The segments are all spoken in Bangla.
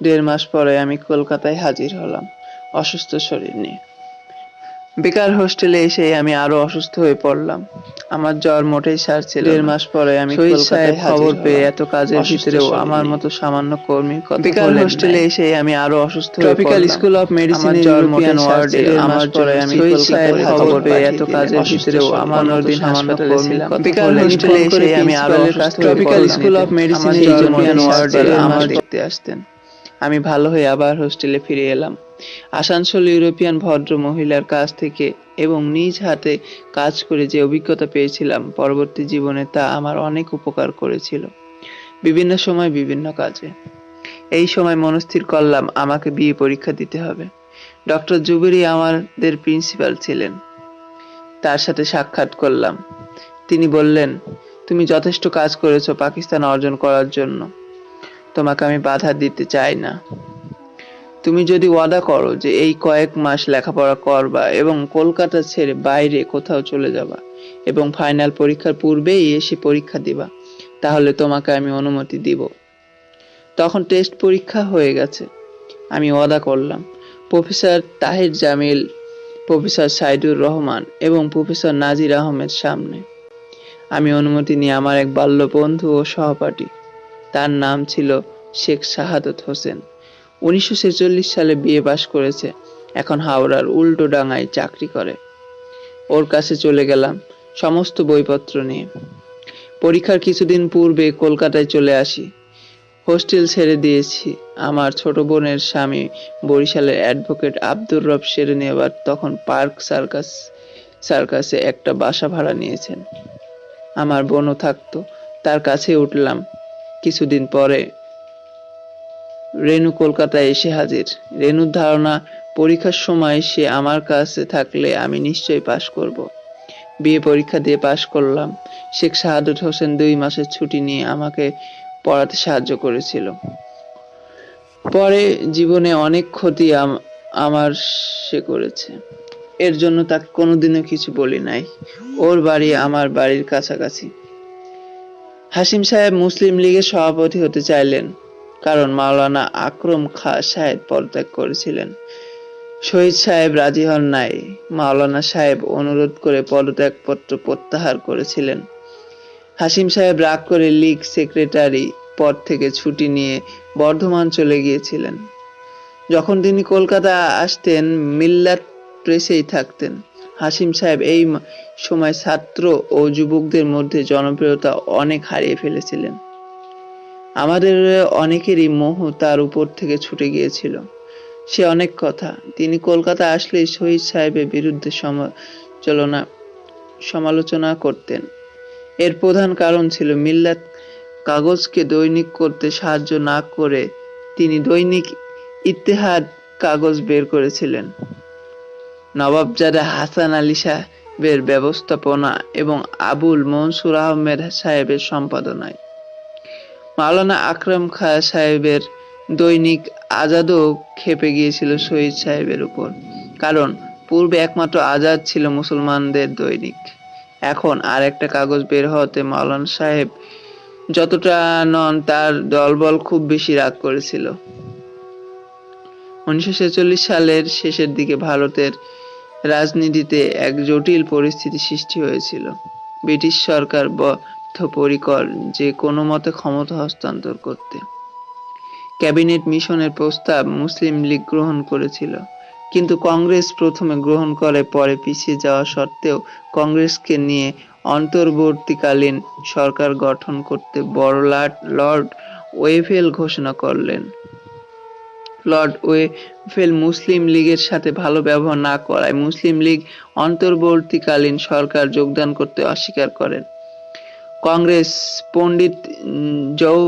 দেড় মাস পরে আমি কলকাতায় হাজির হলাম অসুস্থ শরীর নিয়ে। বেকার হোস্টেলে এসে আমি আরও অসুস্থ হয়ে পড়লাম। আমার জ্বর মোটেই সারছিল দেড় মাস পরে আমি সাহেব খবর পেয়ে এত কাজের ভিতরেও আমার মতো সামান্য কর্মীর কথা বেকার হোস্টেলে এসে আমি আরও অসুস্থ হয়ে tropical school of medicine European ওয়ার্ডে আমার পরে আমি সাহেব খবর পেয়ে এত কাজের ভিতরেও আমার দিন হাসপাতালে ছিলাম বেকার হোস্টেলে এসে আমি আরও অসুস্থ tropical school of medicine European ওয়ার্ডে আমার দেখতে আসতেন। আমি ভালো হয়ে আবার হোস্টেলে ফিরে এলাম। আসানসোল ইউরোপিয়ান ভদ্র মহিলার কাছ থেকে এবং নিজ হাতে কাজ করে যে অভিজ্ঞতা পেয়েছিলাম পরবর্তী জীবনে তা আমার অনেক উপকার করেছিল। বিভিন্ন সময় বিভিন্ন কাজে। এই সময় মনস্থির করলাম আমাকে বিয়ে পরীক্ষা দিতে হবে। ডক্টর জুবেরি আমাদের প্রিন্সিপাল ছিলেন। তার সাথে সাক্ষাৎ করলাম। তিনি বললেন, তুমি যথেষ্ট কাজ করেছ পাকিস্তান অর্জন করার জন্য। তোমাকে আমি বাধা দিতে চাই না। তুমি যদি ওয়াদা করো যে এই কয়েক মাস লেখাপড়া করবা এবং কলকাতা ছেড়ে বাইরে কোথাও চলে যাবা এবং ফাইনাল পরীক্ষার পূর্বেই এসে পরীক্ষা দিবা, তাহলে তোমাকে আমি অনুমতি দিব। তখন টেস্ট পরীক্ষা হয়ে গেছে। আমি ওয়াদা করলাম, প্রফেসর তাহির জামিল, প্রফেসর সাইদুর রহমান এবং প্রফেসর নাজির আহমেদ সামনে। আমি অনুমতি নিয়ে আমার এক বাল্য বন্ধু ও সহপাঠী তার নাম ছিল শেখ শাহাদত হোসেন। উনিশশো ছেচল্লিশ সালে বিয়ে পাশ করেছে। এখন হাওড়ার উল্টো ডাঙায় চাকরি করে। ওর কাছে চলে গেলাম সমস্ত বইপত্র নিয়ে। পরীক্ষার কিছুদিন পূর্বে কলকাতায় চলে আসি। হোস্টেল ছেড়ে দিয়েছি। আমার ছোট বোনের স্বামী বরিশালের অ্যাডভোকেট আব্দুর রব আবার তখন পার্ক সার্কাস, সার্কাসে একটা বাসা ভাড়া নিয়েছেন। আমার বোনও থাকতো। তার কাছে উঠলাম। কিছুদিন পরে রেনু কলকাতায় এসে হাজির। রেনুর ধারণা, পরীক্ষার সময় সে আমার কাছে থাকলে আমি নিশ্চয়ই পাশ করব। বিয়ে পরীক্ষা দিয়ে পাশ করলাম। শেখ শাহাদুত হোসেন দুই মাসের ছুটি নিয়ে আমাকে পড়াতে সাহায্য করেছিল। পরে জীবনে অনেক ক্ষতি আমার সে করেছে। এর জন্য তাকে কোনোদিনও কিছু বলি নাই। ওর বাড়ি আমার বাড়ির কাছাকাছি। হাসিম সাহেব মুসলিম লীগের সভাপতি হতে চাইলেন, কারণ মাওলানা আকরম খা সাহেব পদত্যাগ করেছিলেন। শহীদ সাহেব রাজি হন নাই, মাওলানা সাহেব অনুরোধ করে পদত্যাগপত্র প্রত্যাহার করেছিলেন। হাসিম সাহেব রাগ করে লীগ সেক্রেটারি পদ থেকে ছুটি নিয়ে বর্ধমান চলে গিয়েছিলেন। যখন তিনি কলকাতা আসতেন, মিল্লাত প্রেসেই থাকতেন। হাসিম সাহেব এই সময় ছাত্র ও যুবকদের মধ্যে জনপ্রিয়তা অনেক হারিয়ে ফেলেছিলেন। আমাদের অনেকেরই মোহ তার উপর থেকে ছুটে গিয়েছিল। সে অনেক কথা। তিনি কলকাতা আসলেই শহীদ সাহেবের বিরুদ্ধে সমালোচনা সমালোচনা করতেন। এর প্রধান কারণ ছিল মিল্লাত কাগজকে দৈনিক করতে সাহায্য না করে তিনি দৈনিক ইত্তেহাদ কাগজ বের করেছিলেন। নবাবজাদা হাসান আলী সাহেবের ব্যবস্থাপনা এবং আবুল মনসুর আহমেদ সাহেবের সম্পাদনায়। মাওলানা আকরাম খা সাহেবের দৈনিক আজাদও খেপে গিয়েছিল শহীদ সাহেবের উপর। কারণ পূর্বে একমাত্র আজাদ ছিল মুসলমানদের দৈনিক। এখন আর একটা কাগজ বের হওয়াতে মাওলানা সাহেব যতটা নন তার দলবল খুব বেশি রাগ করেছিল। উনিশশো ছেচল্লিশ সালের শেষের দিকে ভারতের রাজনীতিতে এক জটিল পরিস্থিতি সৃষ্টি হয়েছিল। ব্রিটিশ সরকার বদ্ধপরিকর যে কোনো মতে ক্ষমতা হস্তান্তর করতে। ক্যাবিনেট মিশনের প্রস্তাব মুসলিম লীগ গ্রহণ করেছিল, কিন্তু কংগ্রেস প্রথমে গ্রহণ করে, পরে পিছিয়ে যাওয়া সত্ত্বেও কংগ্রেসকে নিয়ে অন্তর্বর্তীকালীন সরকার গঠন করতে বড়লাট লর্ড ওয়েভেল ঘোষণা করলেন। লর্ড ওয়েভেল মুসলিম লীগের সাথে ভালো ব্যবহার না করায় মুসলিম লীগ অন্তর্বর্তীকালীন সরকার যোগদান করতে অস্বীকার করেন। কংগ্রেস পণ্ডিত জও,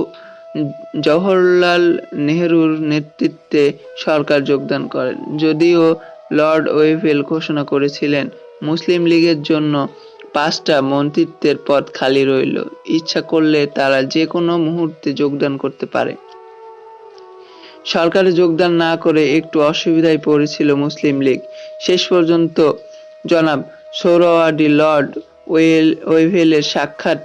জওহরলাল নেহরুর নেতৃত্বে সরকার যোগদান করেন। যদিও লর্ড ওয়েভেল ঘোষণা করেছিলেন, মুসলিম লীগের জন্য পাঁচটা মন্ত্রিত্বের পদ খালি রইল। ইচ্ছা করলে তারা যে কোনো মুহূর্তে যোগদান করতে পারে। সরকারে যোগদান না করে একটু অসুবিধায় পড়েছিল মুসলিম লীগ। শেষ পর্যন্ত জনাব সোহরাওয়ার্দী লর্ড ওয়েল, ওয়েভেলের সাক্ষাৎ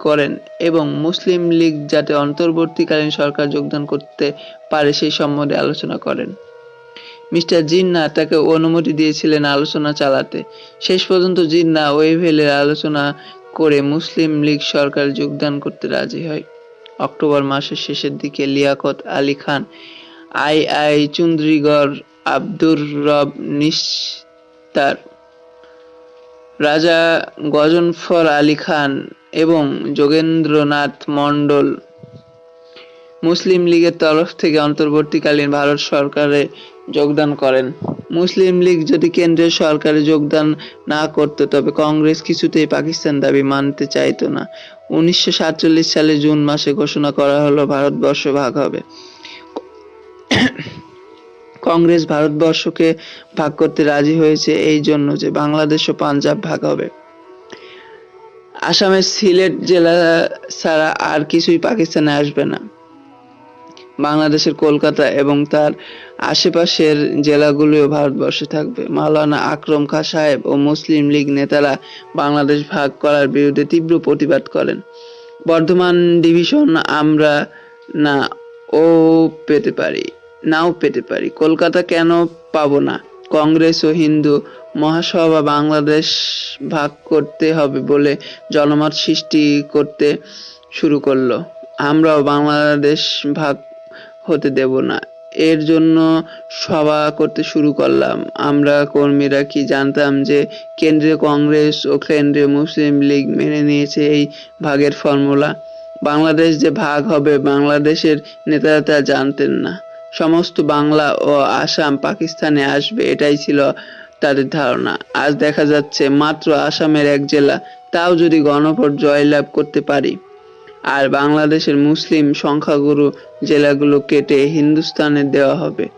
করেন এবং মুসলিম লীগ যাতে অন্তর্বর্তীকালীন সরকার যোগদান করতে পারে সেই সম্বন্ধে আলোচনা করেন। মিস্টার জিন্না তাকে অনুমতি দিয়েছিলেন আলোচনা চালাতে। শেষ পর্যন্ত জিন্না ওয়েভেলের আলোচনা করে মুসলিম লীগ সরকার যোগদান করতে রাজি হয়। অক্টোবর মাসের শেষের দিকে লিয়াকত আলী খান, আই আই চুন্দ্রিগড়, আব্দুর রব নিস্তার, রাজা গজনফর আলী খান এবং যোগেন্দ্রনাথ মণ্ডল মুসলিম লীগের তরফ থেকে অন্তর্বর্তীকালীন ভারত সরকারে যোগদান করেন। মুসলিম লীগ যদি কেন্দ্রীয় সরকারে যোগদান না করত, তবে কংগ্রেস কিছুতেই পাকিস্তান দাবি মানতে চাইতো না। উনিশশো সাতচল্লিশ সালে জুন মাসে ঘোষণা করা হলো, ভারতবর্ষ ভাগ হবে। কংগ্রেস ভারতবর্ষকে ভাগ করতে রাজি হয়েছে এই জন্য যে বাংলাদেশ ও পাঞ্জাব ভাগ হবে। আসামের সিলেট জেলা ছাড়া আর কিছুই পাকিস্তানে আসবে না। বাংলাদেশের কলকাতা এবং তার আশেপাশের জেলাগুলিও ভারতবর্ষে থাকবে। মাওলানা আকরম খা সাহেব ও মুসলিম লীগ নেতারা বাংলাদেশ ভাগ করার বিরুদ্ধে তীব্র প্রতিবাদ করেন। বর্ধমান ডিভিশন আমরা না, ও পেতে পারি, নাও পেতে পারি। কলকাতা কেন পাবো না? কংগ্রেস ও হিন্দু মহাসভা বাংলাদেশ ভাগ করতে হবে বলে জনমত সৃষ্টি করতে শুরু করল। আমরাও বাংলাদেশ ভাগ হতে দেব না। এর জন্য সভা করতে শুরু করলাম। আমরা কর্মীরা কি জানতাম যে কেন্দ্রীয় কংগ্রেস ও কেন্দ্রীয় মুসলিম লীগ মেনে নিয়েছে এই ভাগের ফর্মুলা? বাংলাদেশ যে ভাগ হবে, বাংলাদেশের নেতারা তা জানতেন না। সমস্ত বাংলা ও আসাম পাকিস্তানে আসবে, এটাই ছিল তাদের ধারণা। আজ দেখা যাচ্ছে মাত্র আসামের এক জেলা, তাও যদি গণভোট জয়লাভ করতে পারি। আর বাংলাদেশের মুসলিম সংখ্যাগুরু জেলাগুলো কেটে হিন্দুস্তানে দেওয়া হবে।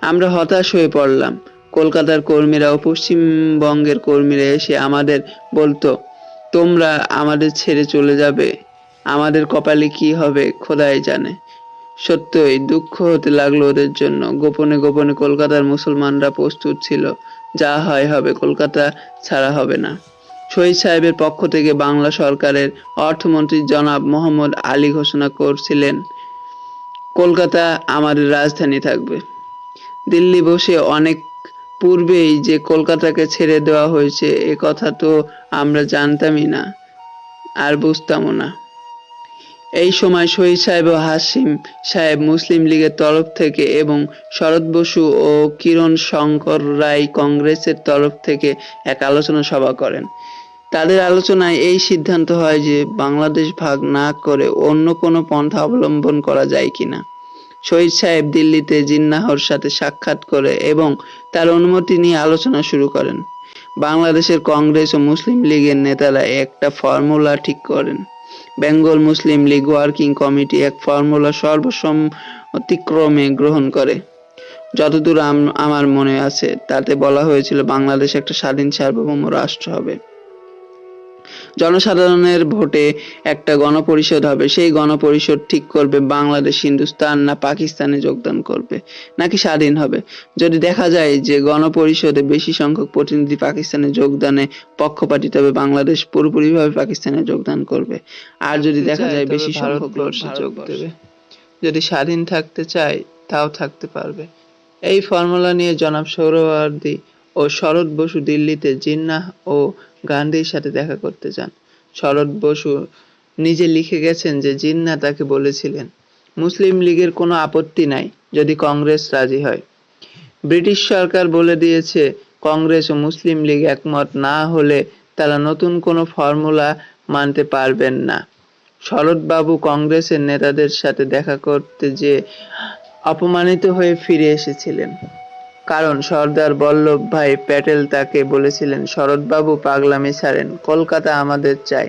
আমরা হতাশ হয়ে পড়লাম। কলকাতার কর্মীরা ও পশ্চিমবঙ্গের কর্মীরা এসে আমাদের বলতো, তোমরা আমাদের ছেড়ে চলে যাবে। আমাদের কপালে কি হবে খোদাই জানে। সত্যই দুঃখ হতে লাগল ওদের জন্য। গোপনে গোপনে কলকাতার মুসলমানরা প্রস্তুত ছিল, যা হয় হবে, কলকাতা ছাড়া হবে না। শহীদ সাহেবের পক্ষ থেকে বাংলা সরকারের অর্থমন্ত্রী জনাব মোহাম্মদ আলী ঘোষণা করছিলেন, কলকাতা আমাদের রাজধানী থাকবে। দিল্লি বসে অনেক পূর্বেই যে কলকাতাকে ছেড়ে দেওয়া হয়েছে, এ কথা তো আমরা জানতামই না, আর বুঝতামও না। এই সময় শহীদ সাহেব ও হাসিম সাহেব মুসলিম লীগের তরফ থেকে এবং শরৎ বসু ও কিরণ শঙ্কর রায় কংগ্রেসের তরফ থেকে এক আলোচনা সভা করেন। তাদের আলোচনায় এই সিদ্ধান্ত হয় যে বাংলাদেশ ভাগ না করে অন্য কোনো পন্থা অবলম্বন করা যায় কিনা। শহীদ সাহেব দিল্লিতে জিন্নাহর সাথে সাক্ষাৎ করে এবং তার অনুমতি নিয়ে আলোচনা শুরু করেন। বাংলাদেশের কংগ্রেস ও মুসলিম লীগের নেতারা একটা ফর্মুলা ঠিক করেন। বেঙ্গল মুসলিম লীগ ওয়ার্কিং কমিটি এক ফর্মুলা সর্বসম্মতিক্রমে গ্রহণ করে। যতদূর আম- আমার মনে আছে, তাতে বলা হয়েছিল বাংলাদেশ একটা স্বাধীন সার্বভৌম রাষ্ট্র হবে। জনসাধারণের ভোটে একটা গণপরিষদ হবে। সেই গণপরিষদ ঠিক করবে বাংলাদেশ হিন্দুস্তান না পাকিস্তানে যোগদান করবে নাকি স্বাধীন হবে? যদি দেখা যায় যে গণপরিষদে বেশি সংখ্যক প্রতিনিধি পাকিস্তানে যোগদানে পক্ষপাতী তবে বাংলাদেশ পুরোপুরিভাবে পাকিস্তানে যোগদান করবে। আর যদি দেখা যায় বেশি সংখ্যক লোক যোগ দেবে। যদি স্বাধীন থাকতে চায় তাও থাকতে পারবে। এই ফর্মুলা নিয়ে জনাব সৌরওয়ার্দী ও শরৎ বসু দিল্লিতে জিন্নাহ ও গান্ধীর সাথে দেখা করতে যান। শরৎ বসু নিজে লিখে গেছেন যে জিন্নাহ তাকে বলেছিলেন, মুসলিম লীগের কোনো আপত্তি নাই যদি কংগ্রেস রাজি হয়। ব্রিটিশ সরকার বলে দিয়েছে, কংগ্রেস ও মুসলিম লীগ একমত না হলে তারা নতুন কোনো ফর্মুলা মানতে পারবেন না। শরৎবাবু কংগ্রেসের নেতাদের সাথে দেখা করতে যে অপমানিত হয়ে ফিরে এসেছিলেন। কারণ সর্দার বল্লভভাই প্যাটেল তাকে বলেছিলেন, শরৎবাবু পাগলামি ছাড়েন, কলকাতা আমাদের চাই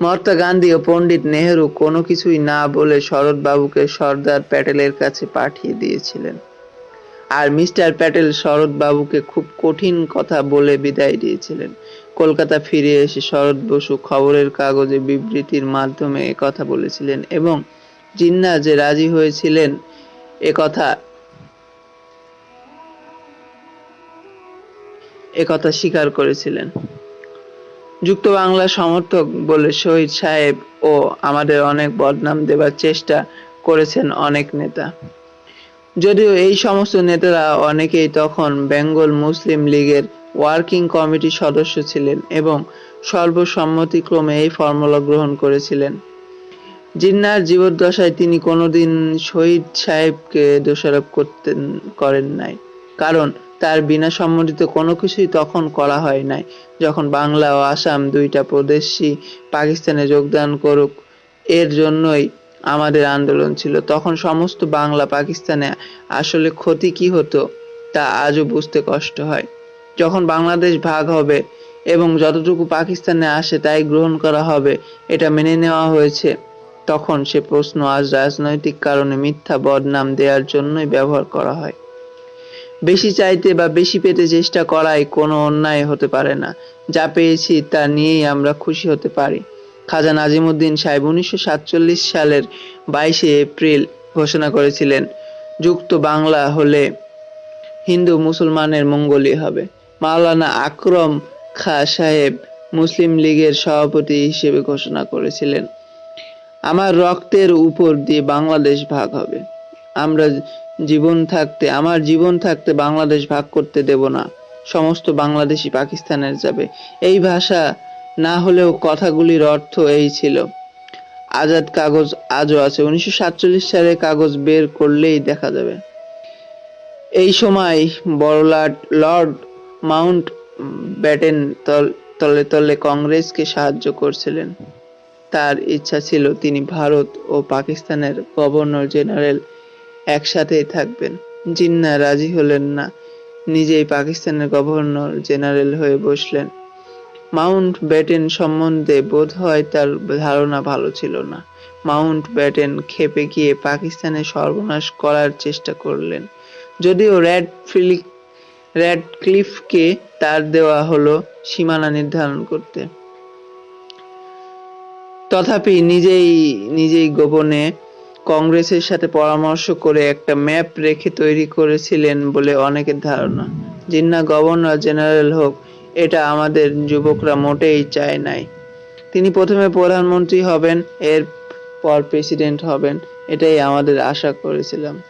মহাত্মা গান্ধী ও পণ্ডিত নেহেরু কোনো কিছুই না বলে শরৎবাবুকে সর্দার প্যাটেলের কাছে পাঠিয়ে দিয়েছিলেন। আর মিস্টার প্যাটেল শরৎবাবুকে খুব কঠিন কথা বলে বিদায় দিয়েছিলেন। কলকাতা ফিরে এসে শরৎ বসু খবরের কাগজে বিবৃতির মাধ্যমে কথা বলেছিলেন এবং জিন্না যে রাজি হয়েছিলেন একথা একথা স্বীকার করেছিলেন। যুক্ত বাংলার সমর্থক বলে শহীদ সাহেব ও আমাদের অনেক বদনাম দেবার চেষ্টা করেছেন অনেক নেতা। যদিও এই সমস্ত নেতারা অনেকেই তখন বেঙ্গল মুসলিম লীগের ওয়ার্কিং কমিটির সদস্য ছিলেন এবং সর্বসম্মতিক্রমে এই ফর্মুলা গ্রহণ করেছিলেন। জিন্নার জীবদ্দশায় তিনি কোনোদিন শহীদ সাহেবকে দোষারোপ করতেন, করেন নাই। কারণ তার বিনা সম্মতিতে কোনো কিছুই তখন করা হয় নাই। যখন বাংলা ও আসাম দুইটা প্রদেশই পাকিস্তানে যোগদান করুক, এর জন্যই আমাদের আন্দোলন ছিল। তখন সমস্ত বাংলা পাকিস্তানে আসলে ক্ষতি কি হতো, তা আজও বুঝতে কষ্ট হয়। যখন বাংলাদেশ ভাগ হবে এবং যতটুকু পাকিস্তানে আসে তাই গ্রহণ করা হবে, এটা মেনে নেওয়া হয়েছে। তখন সে প্রশ্ন আজ রাজনৈতিক কারণে মিথ্যা বদনাম দেওয়ার জন্যই ব্যবহার করা হয়। বেশি চাইতে বা বেশি পেতে চেষ্টা করাই কোনো অন্যায় হতে পারে না। যা পেয়েছি তা নিয়েই আমরা খুশি হতে পারি। খাজা নাজিমুদ্দিন সাহেব উনিশশো সাতচল্লিশ সালের বাইশে এপ্রিল ঘোষণা করেছিলেন, যুক্ত বাংলা হলে হিন্দু মুসলমানের মঙ্গলই হবে। মাওলানা আকরম খা সাহেব মুসলিম লীগের সভাপতি হিসেবে ঘোষণা করেছিলেন, আমার রক্তের উপর দিয়ে বাংলাদেশ ভাগ হবে। আমরা জীবন থাকতে, আমার জীবন থাকতে বাংলাদেশ ভাগ করতে দেব না। সমস্ত বাংলাদেশি পাকিস্তানের যাবে। এই ভাষা না হলেও কথাগুলির অর্থ এই ছিল। আজাদ কাগজ আজও আছে। উনিশশো সাতচল্লিশ সালে কাগজ বের করলেই দেখা যাবে। এই সময় বড়লাট, লর্ড মাউন্ট ব্যাটেন তল- তলে কংগ্রেসকে সাহায্য করছিলেন। তার ইচ্ছা ছিল তিনি ভারত ও পাকিস্তানের গভর্নর জেনারেল একসাথেই থাকবেন। জিন্না রাজি হলেন না। নিজেই পাকিস্তানের গভর্নর জেনারেল হয়ে বসলেন। মাউন্ট ব্যাটেন সম্বন্ধে বোধ হয় তার ধারণা ভালো ছিল না। মাউন্ট ব্যাটেন খেপে গিয়ে পাকিস্তানের সর্বনাশ করার চেষ্টা করলেন। যদিও র্যাড ফিলিক, র্যাড ক্লিফকে তার দেওয়া হলো সীমানা নির্ধারণ করতে। তথাপি নিজেই নিজেই গোপনে কংগ্রেসের সাথে পরামর্শ করে একটা ম্যাপ রেখে তৈরি করেছিলেন বলে অনেকের ধারণা। জিন্না গভর্নর জেনারেল হোক, এটা আমাদের যুবকরা মোটেই চায় নাই। তিনি প্রথমে প্রধানমন্ত্রী হবেন এর পর প্রেসিডেন্ট হবেন, এটাই আমাদের আশা করেছিলাম।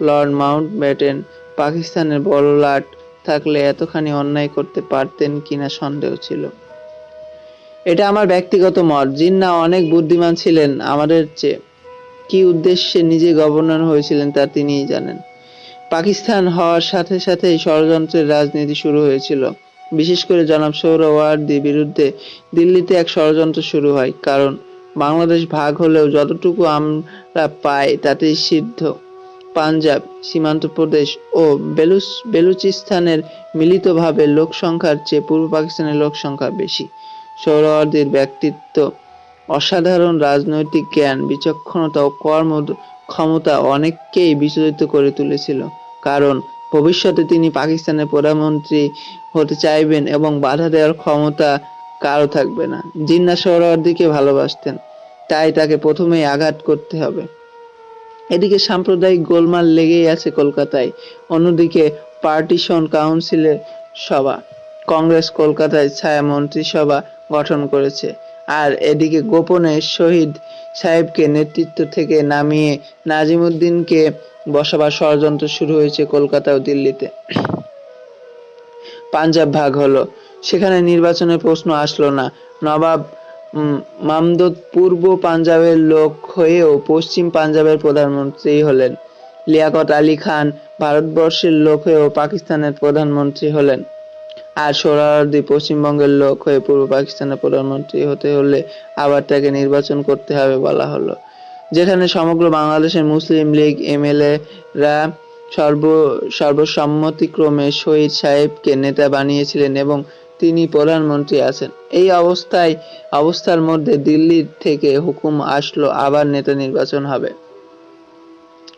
লর্ড মাউন্ট ব্যাটেন পাকিস্তানের বড় লাট থাকলে এতখানি অন্যায় করতে পারতেন কিনা সন্দেহ ছিল। এটা আমার ব্যক্তিগত মত। জিন্না অনেক বুদ্ধিমান ছিলেন আমাদের চেয়ে। কি উদ্দেশ্যে নিজে গভর্নর হয়েছিলেন তা তিনিই জানেন। পাকিস্তান হওয়ার সাথে সাথেই ষড়যন্ত্রের রাজনীতি শুরু হয়েছিল। বিশেষ করে জনাব সোহরাওয়ার্দীর বিরুদ্ধে দিল্লিতে এক ষড়যন্ত্র শুরু হয়, কারণ বাংলাদেশ ভাগ হলেও যতটুকু আমরা পাই তাতেই সিদ্ধ। পাঞ্জাব, সীমান্ত প্রদেশ ও বেলুচ, বেলুচিস্তানের মিলিতভাবে লোক সংখ্যার চেয়ে পূর্ব পাকিস্তানের লোক সংখ্যা বেশি। সোহরাওয়ার্দীর ব্যক্তিত্ব অসাধারণ রাজনৈতিক জ্ঞান, বিচক্ষণতা ও কর্ম ক্ষমতা অনেককেই বিচলিত করে তুলেছিল। কারণ, ভবিষ্যতে তিনি পাকিস্তানের প্রধানমন্ত্রী হতে চাইবেন এবং বাধা দেওয়ার ক্ষমতা কারও থাকবে না। জিন্না সোহরাওয়ার্দীকে ভালোবাসতেন, তাই তাকে প্রথমেই আঘাত করতে হবে। এদিকে সাম্প্রদায়িক গোলমাল লেগেই আছে কলকাতায়, অন্যদিকে পার্টিশন কাউন্সিলের সভা। কংগ্রেস কলকাতায় ছায়া মন্ত্রিসভা গঠন করেছে। আর এদিকে গোপনে শহীদ সাহেবকে নেতৃত্ব থেকে নামিয়ে নাজিমুদ্দিনকে বসাবার ষড়যন্ত্র শুরু হয়েছে কলকাতা ও দিল্লিতে। পাঞ্জাব ভাগ হলো। সেখানে নির্বাচনের প্রশ্ন আসলো না। নবাব উম, মামদুদ পূর্ব পাঞ্জাবের লোক হয়েও পশ্চিম পাঞ্জাবের প্রধানমন্ত্রী হলেন। লিয়াকত আলী খান ভারতবর্ষের লোক হয়েও পাকিস্তানের প্রধানমন্ত্রী হলেন। আর সোহরাওয়ার্দী পশ্চিমবঙ্গের লোক হয়ে পূর্ব পাকিস্তানের প্রধানমন্ত্রী হতে হলে আবার তাকে নির্বাচন করতে হবে বলা হলো। যেখানে সমগ্র বাংলাদেশের মুসলিম লীগ এমএলএ রা সর্ব, সর্বসম্মতিক্রমে শহীদ সাহেবকে নেতা বানিয়েছিলেন এবং তিনি প্রধানমন্ত্রী আছেন। এই অবস্থায়, অবস্থার মধ্যে দিল্লি থেকে হুকুম আসলো আবার নেতা নির্বাচন হবে।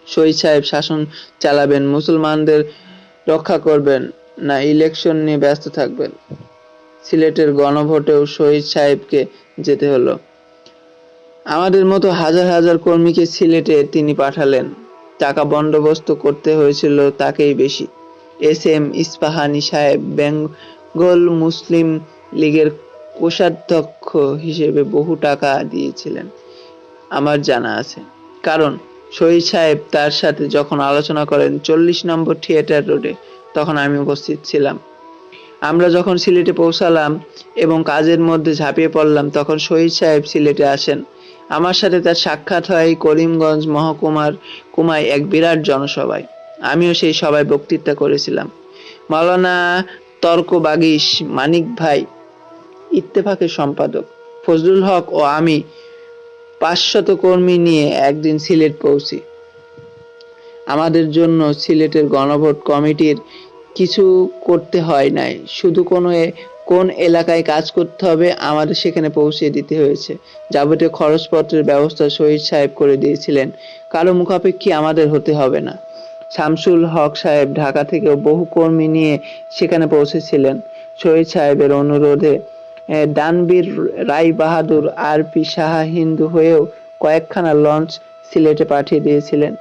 শহীদ সাহেব শাসন চালাবেন, মুসলমানদের রক্ষা করবেন। না ইলেকশন নিয়ে ব্যস্ত থাকবেন। সিলেটের গণভোটেও শহীদ সাহেবকে যেতে হলো। আমাদের মতো হাজার হাজার কর্মীকে সিলেটে তিনি পাঠালেন। টাকা বন্দোবস্ত করতে হয়েছিল তাকেই বেশি। এস এম ইস্পাহানি সাহেব বেঙ্গল মুসলিম লীগের কোষাধ্যক্ষ হিসেবে বহু টাকা দিয়েছিলেন। আমার জানা আছে। কারণ শহীদ সাহেব তার সাথে যখন আলোচনা করেন, চল্লিশ নম্বর থিয়েটার রোডে তখন আমি উপস্থিত ছিলাম। আমরা যখন সিলেটে পৌঁছালাম এবং কাজের মধ্যে ঝাঁপিয়ে পড়লাম, তখন শহীদ সাহেব সিলেটে আসেন। আমার সাথে তার সাক্ষাৎ হয় করিমগঞ্জ মহকুমার কুমায় এক বিরাট জনসভায়। আমিও সেই সভায় বক্তৃতা করেছিলাম। মাওলানা তর্ক বাগিস মানিক ভাই ইত্তেফাকের সম্পাদক। ফজলুল হক ও আমি পাঁচশত কর্মী নিয়ে একদিন সিলেট পৌঁছি। আমাদের জন্য সিলেটের গণভোট কমিটির কিছু করতে হয় নাই। শুধু কোনো কোন এলাকায় কাজ করতে হবে আমাদের সেখানে পৌঁছে দিতে হয়েছে। যাবতীয় খরচপত্রের ব্যবস্থা শহীদ সাহেব করে দিয়েছিলেন। কারও মুখাপেক্ষী আমাদের হতে হবে না। শামসুল হক সাহেব ঢাকা থেকে বহু কর্মী নিয়ে সেখানে পৌঁছেছিলেন। শহীদ সাহেবের অনুরোধে দানবীর রায় বাহাদুর, আর পি সাহা হিন্দু হয়েও কয়েকখানা লঞ্চ সিলেটে পাঠিয়ে দিয়েছিলেন।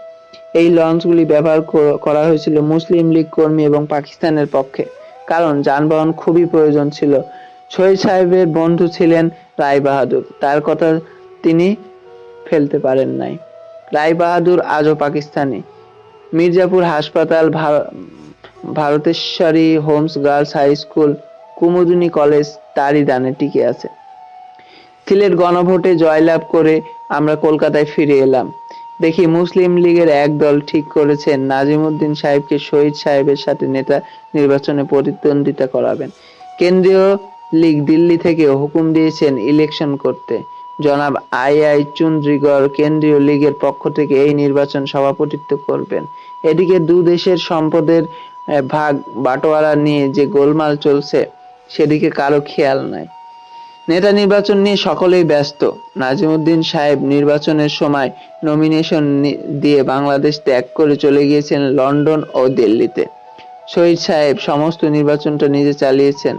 এই লঞ্চগুলি ব্যবহার কর- হয়েছিল মুসলিম লীগ কর্মী এবং পাকিস্তানের পক্ষে, কারণ যানবাহন খুবই প্রয়োজন ছিল। শহীদ সাহেবের বন্ধু ছিলেন রায় বাহাদুর, তার কথা তিনি ফেলতে পারেন নাই। রায় বাহাদুর আজও পাকিস্তানি। মির্জাপুর হাসপাতাল ভার- Bharateshwari homes girls high school, Kumudini college তারই দানে টিকে আছে। সিলেট গণভোটে জয়লাভ করে আমরা কলকাতায় ফিরে এলাম। দেখি মুসলিম লীগের এক দল ঠিক করেছেন নাজিমুদ্দিন সাহেবকে শহীদ সাহেবের সাথে নেতা নির্বাচনে প্রতিদ্বন্দ্বিতা করাবেন। কেন্দ্রীয় লীগ দিল্লি থেকে হুকুম দিয়েছেন ইলেকশন করতে। জনাব আই আই চুন্দ্রিগড় কেন্দ্রীয় লীগের পক্ষ থেকে এই নির্বাচন সভাপতিত্ব করবেন। এদিকে দু দেশের সম্পদের ভাগ বাটোয়ারা নিয়ে যে গোলমাল চলছে, সেদিকে কারও খেয়াল নাই। নেতা নির্বাচন নিয়ে সকলেই ব্যস্ত। নাজিমুদ্দিন সাহেব নির্বাচনের সময় নমিনেশন দিয়ে বাংলাদেশ ত্যাগ করে চলে গিয়েছেন লন্ডন ও দিল্লিতে। শহীদ সাহেব সমস্ত নির্বাচনটা নিজে চালিয়েছেন।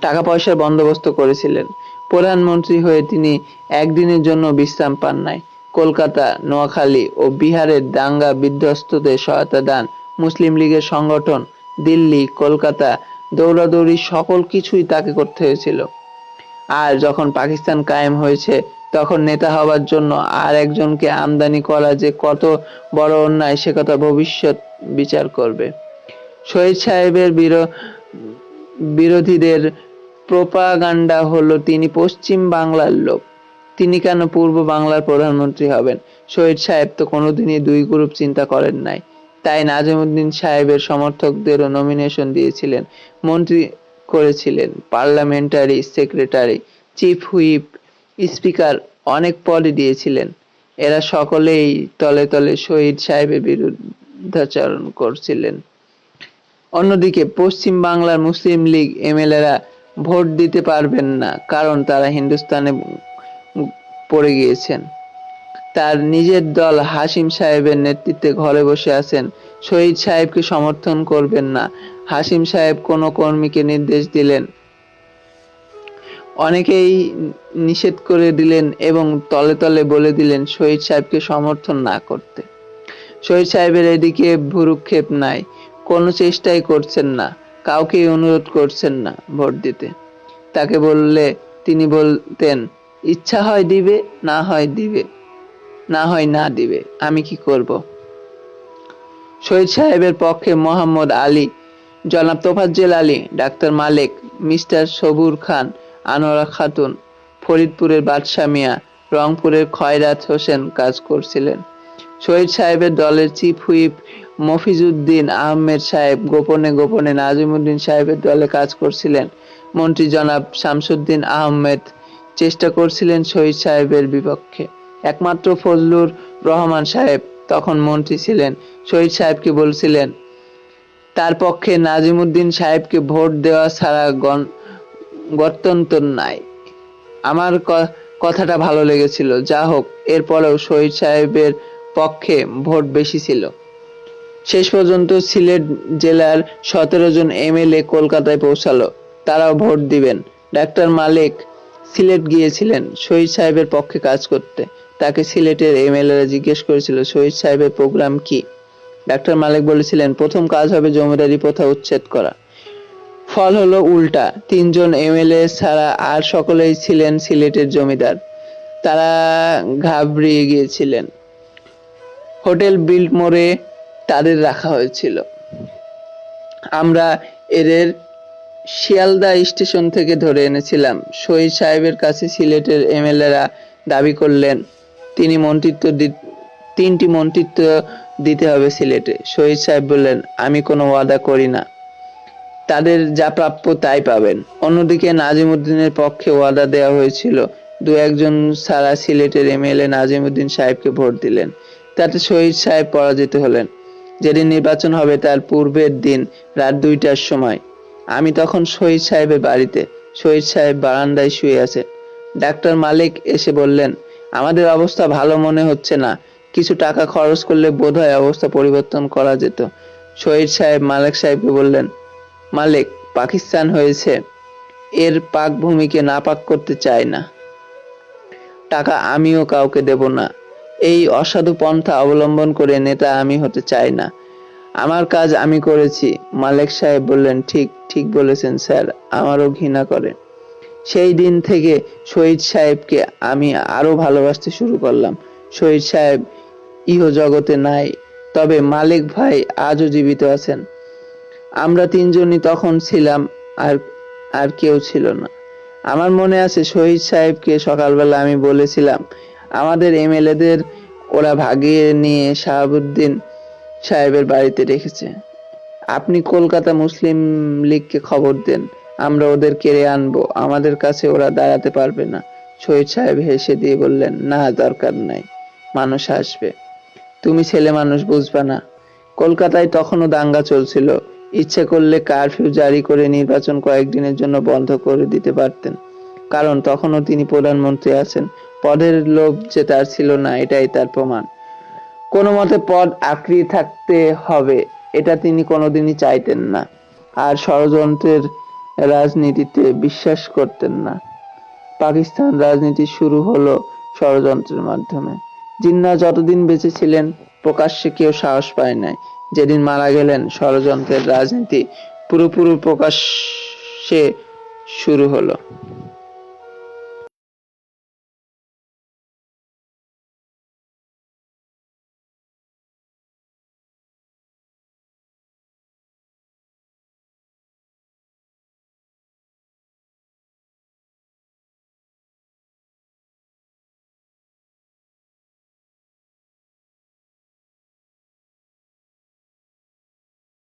টাকা পয়সার বন্দোবস্ত করেছিলেন। প্রধানমন্ত্রী হয়ে তিনি একদিনের জন্য বিশ্রাম পান নাই। কলকাতা, নোয়াখালী ও বিহারের দাঙ্গা বিধ্বস্তদের সহায়তা দান মুসলিম লীগের সংগঠন দিল্লি, কলকাতা দৌড়াদৌড়ি সকল কিছুই তাকে করতে হয়েছিল। আর যখন পাকিস্তান কায়েম হয়েছে, তখন নেতা হওয়ার জন্য আর একজনকে আমদানি করা যে কত বড় অন্যায়, সে কথা ভবিষ্যৎ বিচার করবে। শহীদ সাহেবের বিরো, বিরোধীদের প্রোপাগান্ডা হলো তিনি পশ্চিম বাংলার লোক। তিনি কেন পূর্ব বাংলার প্রধানমন্ত্রী হবেন? শহীদ সাহেব তো কোনোদিনই দুই গ্রুপ চিন্তা করেন নাই। তাই নাজিমুদ্দিন সাহেবের সমর্থকদেরও নমিনেশন দিয়েছিলেন। মন্ত্রী করেছিলেন parliamentary secretary chief whip speaker অনেক পদই দিয়েছিলেন। এরা সকলেই তলে তলে শহীদ সাহেবের বিরুদ্ধাচরণ করছিলেন। অন্যদিকে পশ্চিম বাংলার মুসলিম লীগ এমএলএরা ভোট দিতে পারবেন না, কারণ তারা হিন্দুস্তানে পড়ে গিয়েছেন। তার নিজের দল হাসিম সাহেবের নেতৃত্বে ঘরে বসে আছেন। শহীদ সাহেবকে সমর্থন করবেন না। হাসিম সাহেব কোনো কর্মীকে নির্দেশ দিলেন। অনেকেই নিষেধ করে দিলেন এবং তলে তলে বলে দিলেন শহীদ সাহেবকে সমর্থন না করতে। শহীদ সাহেবের এদিকে ভুরুক্ষেপ নাই। কোনো চেষ্টাই করছেন না। কাউকে অনুরোধ করছেন না ভোট দিতে। তাকে বললে, তিনি বলতেন, ইচ্ছা হয় দিবে, না হয় দিবে। না হয় না দিবে, আমি কি করব? শহীদ সাহেবের পক্ষে মোহাম্মদ আলী, জনাব তোফাজ্জেল আলী, ডাক্তার মালেক, মিস্টার সবুর খান, আনোয়ারা খাতুন, ফরিদপুরের বাদশা মিয়া, রংপুরের খয়রাত হোসেন কাজ করছিলেন। শহীদ সাহেবের দলের চিফ হুইপ মফিজউদ্দিন আহমেদ সাহেব গোপনে গোপনে নাজিমুদ্দিন সাহেবের দলে কাজ করছিলেন। মন্ত্রী জনাব শামসুদ্দিন আহমেদ চেষ্টা করছিলেন শহীদ সাহেবের বিপক্ষে। একমাত্র ফজলুর রহমান সাহেব। তখন মন্ত্রী ছিলেন। শহীদ সাহেবকে বলছিলেন, তার পক্ষে নাজিমুদ্দিন সাহেবকে ভোট দেওয়া ছাড়া গণ- গত্যন্তর নাই। আমার কথাটা ভালো লেগেছিল। যা হোক, এরপরেও শহীদ সাহেবের পক্ষে ভোট বেশি ছিল। শেষ পর্যন্ত সিলেট জেলার সতেরো জন এমএলএ কলকাতায় পৌঁছালো। তারাও ভোট দিবেন। ডাক্তার মালিক সিলেট গিয়েছিলেন শহীদ সাহেবের পক্ষে কাজ করতে। তাকে সিলেটের এমএলএরা জিজ্ঞেস করেছিল, শহীদ সাহেবের প্রোগ্রাম কি? ডাক্তার মালিক বলেছিলেন, প্রথম কাজ হবে জমিদারি প্রথা উচ্ছেদ করা। ফল হলো উল্টা, তিনজন এমএলএ ছাড়া আর সকলেই ছিলেন সিলেটের জমিদার। তারা ঘাবড়িয়ে গিয়েছিলেন। হোটেল বিল্ড মোড়ে তাদের রাখা হয়েছিল। আমরা এদের শিয়ালদা স্টেশন থেকে ধরে এনেছিলাম। শহীদ সাহেবের কাছে সিলেটের এমএলএরা দাবি করলেন তিনি মন্ত্রিত্ব তিনটি মন্ত্রিত্ব দিতে হবে সিলেটে। শহীদ সাহেব বললেন, আমি কোনো ওয়াদা করি না। তাদের যা প্রাপ্য তাই পাবেন। অন্যদিকে নাজিমুদ্দিনের পক্ষে ওয়াদা দেওয়া হয়েছিল, দু একজন সারা সিলেটের এমএলএ নাজিমুদ্দিন সাহেবকে ভোট দিলেন। তাতে শহীদ সাহেব পরাজিত হলেন। যেদিন নির্বাচন হবে তার পূর্বের দিন রাত দুইটার সময়। আমি তখন শহীদ সাহেবের বাড়িতে। শহীদ সাহেব বারান্দায় শুয়ে আছেন ডাক্তার মালিক এসে বললেন আমাদের অবস্থা ভালো মনে হচ্ছে না। কিছু টাকা খরচ করলে বোধহয় অবস্থা পরিবর্তন করা যেত। শহীদ সাহেব, মালিক সাহেবকে বললেন, মালিক, পাকিস্তান হয়েছে। এর পাক ভূমিকে নাপাক করতে চায় না। টাকা আমিও কাউকে দেব না। এই অসাধু পন্থা অবলম্বন করে নেতা আমি হতে চাই না। আমার কাজ আমি করেছি। মালিক সাহেব বললেন, ঠিক ঠিক বলেছেন স্যার। আমারও ঘৃণা করে। সেই দিন থেকে শহীদ সাহেবকে আমি আরও ভালোবাসতে শুরু করলাম। শহীদ সাহেব, ইহ জগতে নাই, তবে মালিক ভাই আজও জীবিত আছেন। আমরা তিনজনই তখন ছিলাম আর আর কেউ ছিল না। আমার মনে আছে শহীদ সাহেবকে সকালবেলা আমি বলেছিলাম, আমাদের এমএলএদের ওরা ভাগিয়ে নিয়ে শাহাবুদ্দিন সাহেবের বাড়িতে রেখেছে। আপনি কলকাতা মুসলিম লীগকে খবর দেন। আমরা ওদের কেড়ে আনব। আমাদের কাছে ওরা দাঁড়াতে পারবে না। শহীদ সাহেব হেসে দিয়ে বললেন, না, দরকার নাই। মানুষ আসবে। তুমি ছেলে মানুষ বুঝবা না। কলকাতায় তখনও দাঙ্গা চলছিল। ইচ্ছে করলে কারফিউ জারি করে নির্বাচন কয়েকদিনের জন্য বন্ধ করে দিতে পারতেন। কারণ তখনও তিনি প্রধানমন্ত্রী আছেন। পদের লোভ যে তার ছিল না, এটাই তার প্রমাণ। কোনো মতে পদ আঁকড়িয়ে থাকতে হবে, এটা তিনি কোনোদিনই চাইতেন না। আর ষড়যন্ত্রের রাজনীতিতে বিশ্বাস করতেন না। পাকিস্তান রাজনীতি শুরু হলো ষড়যন্ত্রের মাধ্যমে। জিন্না যতদিন বেঁচে ছিলেন, প্রকাশ্যে কেউ সাহস পায় নাই। যেদিন মারা গেলেন, ষড়যন্ত্রের রাজনীতি পুরোপুরি প্রকাশ্যে শুরু হলো।